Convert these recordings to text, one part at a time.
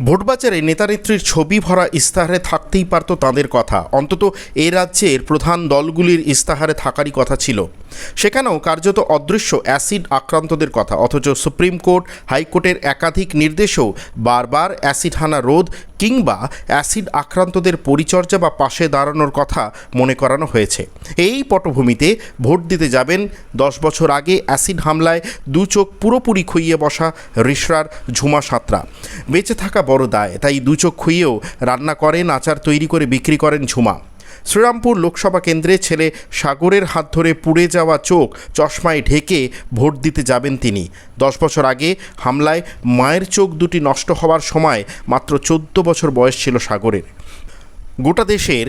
ভোটবাজারে নেতানেত্রীর ছবি ভরা ইস্তাহারে থাকতেই পারত তাঁদের কথা। অন্তত এ রাজ্যের প্রধান দলগুলির ইস্তাহারে থাকারই কথা ছিল। সেখানেও কার্যত অদৃশ্য অ্যাসিড আক্রান্তদের কথা। অথচ সুপ্রিম কোর্ট, হাইকোর্টের একাধিক নির্দেশেও বারবার অ্যাসিড হানা রোধ কিংবা অ্যাসিড আক্রান্তদের পরিচর্যা বা পাশে দাঁড়ানোর কথা মনে করানো হয়েছে। এই পটভূমিতে ভোট দিতে যাবেন দশ বছর আগে অ্যাসিড হামলায় দু চোখ পুরোপুরি খুইয়ে বসা রিসরার ঝুমা সাঁতরা। বেঁচে থাকা বড় দায়, তাই দু চোখ খুইয়েও রান্না করেন, আচার তৈরি করে বিক্রি করেন ঝুমা। শ্রীরামপুর লোকসভা কেন্দ্রে ছেলে সাগরের হাত ধরে পুড়ে যাওয়া চোখ চশমায় ঢেকে ভোট দিতে যাবেন তিনি। দশ বছর আগে হামলায় মায়ের চোখ দুটি নষ্ট হওয়ার সময় মাত্র চোদ্দ বছর বয়স ছিল সাগরের। গোটা দেশের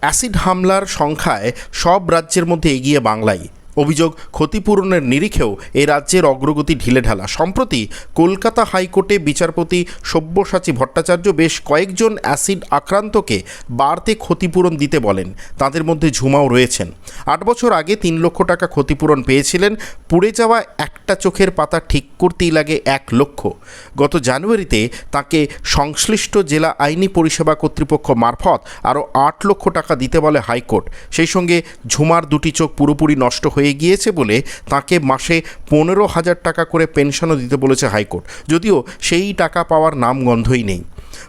অ্যাসিড হামলার সংখ্যায় সব রাজ্যের মধ্যে এগিয়ে বাংলায়। অভিযোগ ক্ষতিপূরণের নিরিখেও এ রাজ্যের অগ্রগতি ঢিলেঢালা সম্প্রতি কলকাতা হাইকোর্টে বিচারপতি সব্যসাচী ভট্টাচার্য বেশ কয়েকজন অ্যাসিড আক্রান্তকে বাড়তে ক্ষতিপূরণ দিতে বলেন। তাদের মধ্যে ঝুমাও রয়েছেন। আট বছর আগে তিন লক্ষ টাকা ক্ষতিপূরণ পেয়েছিলেন। পুড়ে যাওয়া একটা চোখের পাতা ঠিক করতেই লাগে এক লক্ষ। গত জানুয়ারিতে তাকে সংশ্লিষ্ট জেলা আইনি পরিষেবা কর্তৃপক্ষ মারফত আরও আট লক্ষ টাকা দিতে বলে হাইকোর্ট। সেই সঙ্গে ঝুমার দুটি চোখ পুরোপুরি নষ্ট হয়ে গিয়েছে বলে তাকে মাসে পনেরো হাজার টাকা করে পেনশনও দিতে বলেছে হাইকোর্ট। যদিও সেই টাকা পাওয়ার নাম গন্ধই নেই।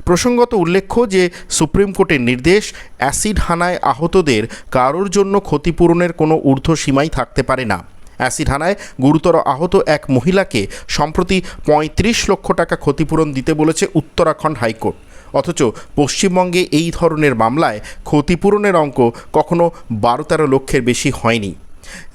প্রসঙ্গত উল্লেখ্য যে সুপ্রিম কোর্টের নির্দেশ, অ্যাসিড হানায় আহতদের কারোর জন্য ক্ষতিপূরণের কোনো ঊর্ধ্বসীমাই থাকতে পারে না। অ্যাসিড হানায় গুরুতর আহত এক মহিলাকে সম্প্রতি পঁয়ত্রিশ লক্ষ টাকা ক্ষতিপূরণ দিতে বলেছে উত্তরাখণ্ড হাইকোর্ট। অথচ পশ্চিমবঙ্গে এই ধরনের মামলায় ক্ষতিপূরণের অঙ্ক কখনো বারো তেরো লক্ষের বেশি হয়নি।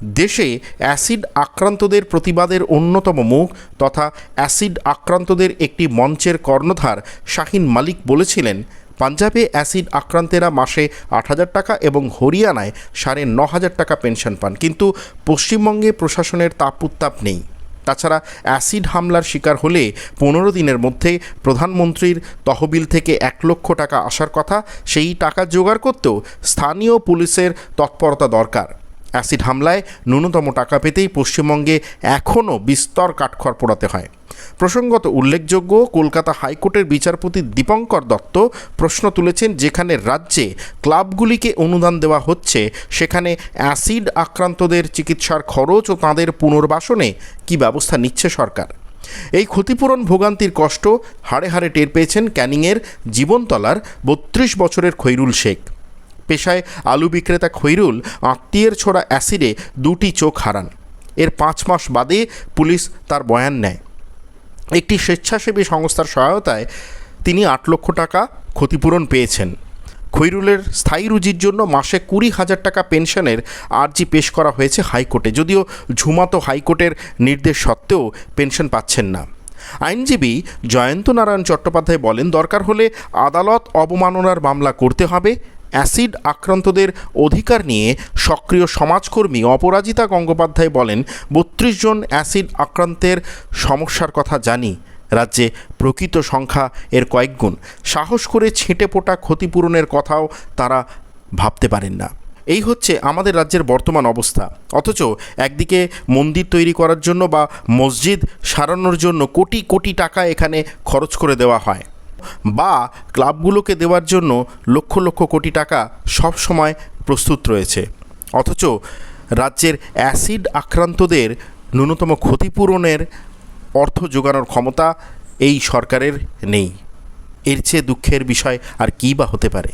দেশে অ্যাসিড আক্রান্তদের প্রতিবাদের অন্যতম মুখ তথা অ্যাসিড আক্রান্তদের একটি মঞ্চের কর্ণধার শাহিন মালিক বলেছিলেন, পাঞ্জাবে অ্যাসিড আক্রান্তেরা মাসে আট হাজার টাকা এবং হরিয়ানায় সাড়ে ন হাজার টাকা পেনশন পান। কিন্তু পশ্চিমবঙ্গে প্রশাসনের তাপ উত্তাপ নেই। তাছাড়া অ্যাসিড হামলার শিকার হলে পনেরো দিনের মধ্যে প্রধানমন্ত্রীর তহবিল থেকে এক লক্ষ টাকা আসার কথা, সেই টাকা জোগাড় করতেও স্থানীয় পুলিশের তৎপরতা দরকার। অ্যাসিড হামলায় ন্যূনতম টাকা পেতেই পশ্চিমবঙ্গে এখনও বিস্তর কাঠখড় পোড়াতে হয়। প্রসঙ্গত উল্লেখযোগ্য, কলকাতা হাইকোর্টের বিচারপতি দীপঙ্কর দত্ত প্রশ্ন তুলেছেন যেখানে রাজ্যে ক্লাবগুলিকে অনুদান দেওয়া হচ্ছে, সেখানে অ্যাসিড আক্রান্তদের চিকিৎসার খরচ ও তাঁদের পুনর্বাসনে কী ব্যবস্থা নিচ্ছে সরকার? এই ক্ষতিপূরণ ভোগান্তির কষ্ট হাড়ে হাড়ে টের পেয়েছেন ক্যানিংয়ের জীবনতলার বত্রিশ বছরের খৈরুল শেখ। পেশায় আলু বিক্রেতা খৈরুল আত্মীয়ের ছোড়া অ্যাসিডে দুটি চোখ হারান। এর পাঁচ মাস বাদে পুলিশ তার বয়ান নেয়। একটি স্বেচ্ছাসেবী সংস্থার সহায়তায় তিনি আট লক্ষ টাকা ক্ষতিপূরণ পেয়েছেন। খৈরুলের স্থায়ী রুজির জন্য মাসে কুড়ি হাজার টাকা পেনশনের আর্জি পেশ করা হয়েছে হাইকোর্টে। যদিও ঝুমাতো হাইকোর্টের নির্দেশ সত্ত্বেও পেনশন পাচ্ছেন না। আইনজীবী জয়ন্ত নারায়ণ চট্টোপাধ্যায় বলেন, দরকার হলে আদালত অবমাননার মামলা করতে হবে। অ্যাসিড আক্রান্তদের অধিকার নিয়ে সক্রিয় সমাজকর্মী অপরাজিতা গঙ্গোপাধ্যায় বলেন, বত্রিশ জন অ্যাসিড আক্রান্তের সমস্যার কথা জানি। রাজ্যে প্রকৃত সংখ্যা এর কয়েকগুণ সাহস করে ছেঁটে পোটা ক্ষতিপূরণের কথাও তারা ভাবতে পারেন না। এই হচ্ছে আমাদের রাজ্যের বর্তমান অবস্থা। অথচ একদিকে মন্দির তৈরি করার জন্য বা মসজিদ সারানোর জন্য কোটি কোটি টাকা এখানে খরচ করে দেওয়া হয়। বা ক্লাবগুলোকে দেওয়ার জন্য লক্ষ লক্ষ কোটি টাকা সব সময় প্রস্তুত রয়েছে। অথচ রাজ্যের অ্যাসিড আক্রান্তদের ন্যূনতম ক্ষতিপূরণের অর্থ যোগানোর ক্ষমতা এই সরকারের নেই। এর চেয়ে দুঃখের বিষয় আর কী বা হতে পারে?